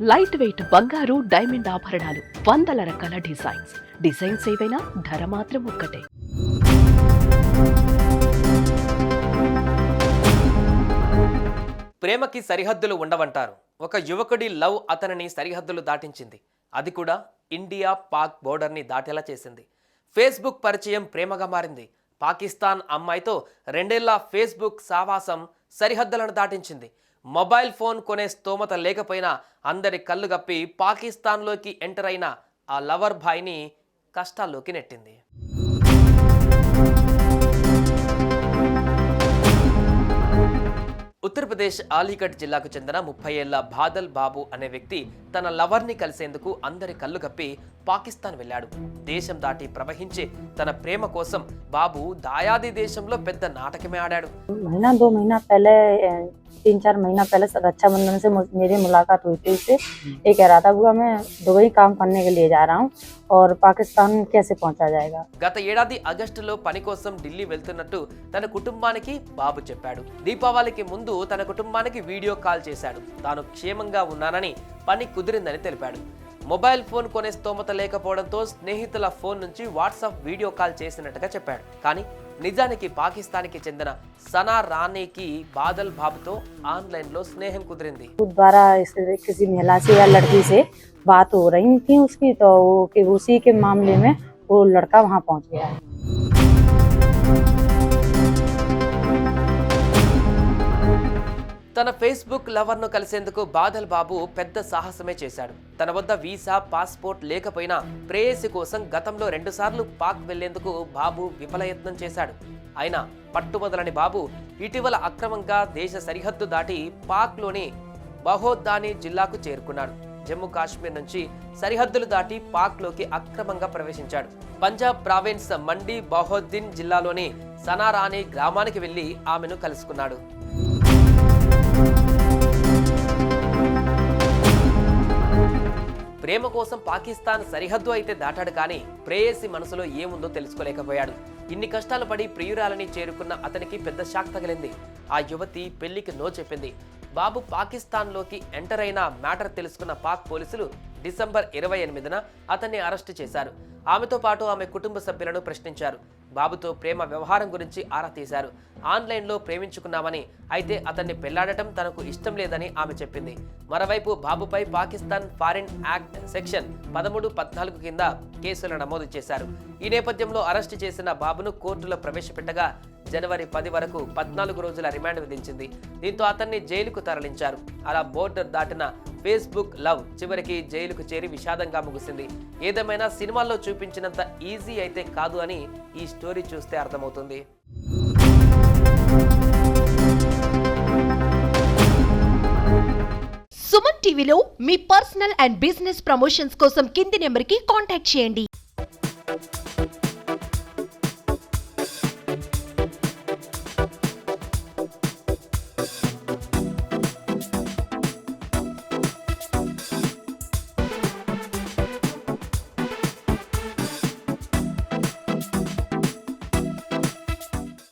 Light weight బంగారు diamond ఆభరణాలు వందల రకాల డిజైన్స్. డిజైన్స్ ఏవైనా ధర మాత్రం ఒక్కటే. ప్రేమకి సరిహద్దులు ఉండవంటారు. ఒక యువకుడి లవ్ అతనిని సరిహద్దులు దాటించింది. అది కూడా ఇండియా పాక్ బోర్డర్ని దాటేలా చేసింది. ఫేస్బుక్ పరిచయం ప్రేమగా మారింది. పాకిస్తాన్ అమ్మాయితో రెండేళ్ళ ఫేస్బుక్ సావాసం సరిహద్దులను దాటించింది. మొబైల్ ఫోన్ కొనే స్తోమత లేకపోయినా అందరి కళ్ళు గప్పి పాకిస్తాన్లోకి ఎంటర్ అయిన ఆ లవర్ భాయ్ని కష్టాల్లోకి నెట్టింది. ఉత్తరప్రదేశ్ ఆలీగఢ్ జిల్లాకు చెందిన ముప్పై ఏళ్ల బాదల్ బాబు అనే వ్యక్తి తన లవర్ని కలిసేందుకు అందరి కళ్ళు కప్పి పాకిస్తాన్ వెళ్ళాడు దేశం దాటి ప్రవహించే తన ప్రేమ కోసం బాబు దాయాది దేశంలో పెద్ద నాటకమే ఆడాడు महीना दो महीना पहले अ, तीन चार महीना पहले रक्षाबंधन से मुझ- मेरी मुलाकात हुई थी उससे ये कह रहा था बुआ मैं दुबई काम करने के लिए जा रहा हूँ और पाकिस्तान कैसे पहुंचा जाएगा గత ఏడాది ఆగస్టులో పని కోసం ఢిల్లీ వెళ్తున్నట్టు తన కుటుంబానికి బాబు చెప్పాడు దీపావళికి ముందు తన కుటుంబానికి వీడియో కాల్ చేశాడు తాను క్షేమంగా ఉన్నానని పని కుదిరిందని తెలిపాడు మొబైల్ ఫోన్ కొనే స్తోమత లేకపోవడంతో స్నేహితుల ఫోన్ నుంచి వాట్సాప్ వీడియో కాల్ చేసినట్టుగా చెప్పాడు కానీ నిజానికి పాకిస్తాన్కి చెందిన సనా రాణికి బాదల్ బాబుతో ఆన్లైన్లో స్నేహం కుదిరింది खुद द्वारा इस- किसी महिला से या लड़की से बात हो रही थी उसकी तो वो कि उसी के मामले में वो लड़का वहाँ पहुंच गया है తన ఫేస్బుక్ లవర్ను కలిసేందుకు బాదల్ బాబు పెద్ద సాహసమే చేశాడు. తన వద్ద వీసా పాస్పోర్ట్ లేకపోయినా ప్రేయసి కోసం గతంలో రెండుసార్లు పాక్ వెళ్ళేందుకు బాబు విఫలయత్నం చేశాడు. అయినా పట్టుబదలని బాబు ఇటీవల అక్రమంగా దేశ సరిహద్దు దాటి పాక్లోని బహోద్దాని జిల్లాకు చేరుకున్నాడు. జమ్మూ కాశ్మీర్ నుంచి సరిహద్దులు దాటి పాక్లోకి అక్రమంగా ప్రవేశించాడు. పంజాబ్ ప్రావిన్స్ మండి బహోద్దీన్ జిల్లాలోని సనారాణి గ్రామానికి వెళ్ళి ఆమెను కలుసుకున్నాడు. ప్రేమ కోసం పాకిస్తాన్ సరిహద్దు అయితే దాటాడు కానీ ప్రేయసి మనసులో ఏముందో తెలుసుకోలేకపోయాడు. ఇన్ని కష్టాలు పడి ప్రియురాలని చేరుకున్న అతనికి పెద్ద షాక్ తగిలింది. ఆ యువతి పెళ్ళికి నో చెప్పింది. బాబు పాకిస్తాన్లోకి ఎంటర్ అయిన మ్యాటర్ తెలుసుకున్న పాక్ పోలీసులు డిసెంబర్ ఇరవై ఎనిమిదిన అతన్ని అరెస్టు చేశారు. ఆమెతో పాటు ఆమె కుటుంబ సభ్యులను ప్రశ్నించారు. బాబుతో ప్రేమ వ్యవహారం గురించి ఆరా తీశారు. ఆన్లైన్లో ప్రేమించుకున్నామని అయితే అతన్ని పెళ్ళాడటం తనకు ఇష్టం లేదని ఆమె చెప్పింది. మరోవైపు బాబుపై పాకిస్తాన్ ఫారిన్ యాక్ట్ సెక్షన్ పదమూడు పద్నాలుగు కింద కేసులు నమోదు చేశారు. ఈ నేపథ్యంలో అరెస్టు చేసిన బాబును కోర్టులో ప్రవేశపెట్టగా జనవరి పది వరకు పద్నాలుగు రోజుల రిమాండ్ విధించింది. దీంతో అతన్ని జైలుకు తరలించారు. అలా బోర్డర్ దాటిన ఫేస్బుక్ లవ్ చివరికి జైలుకు చేరి విషాదంగా ముగిసింది. ఏదేమైనా సినిమాల్లో చూపించినంత ఈజీ అయితే కాదు అని ఈ స్టోరీ చూస్తే అర్థమవుతుంది. సుమన్ టీవీలో మీ పర్సనల్ అండ్ బిజినెస్ ప్రమోషన్స్ కోసం కింది నెంబర్కి కాంటాక్ట్ చేయండి.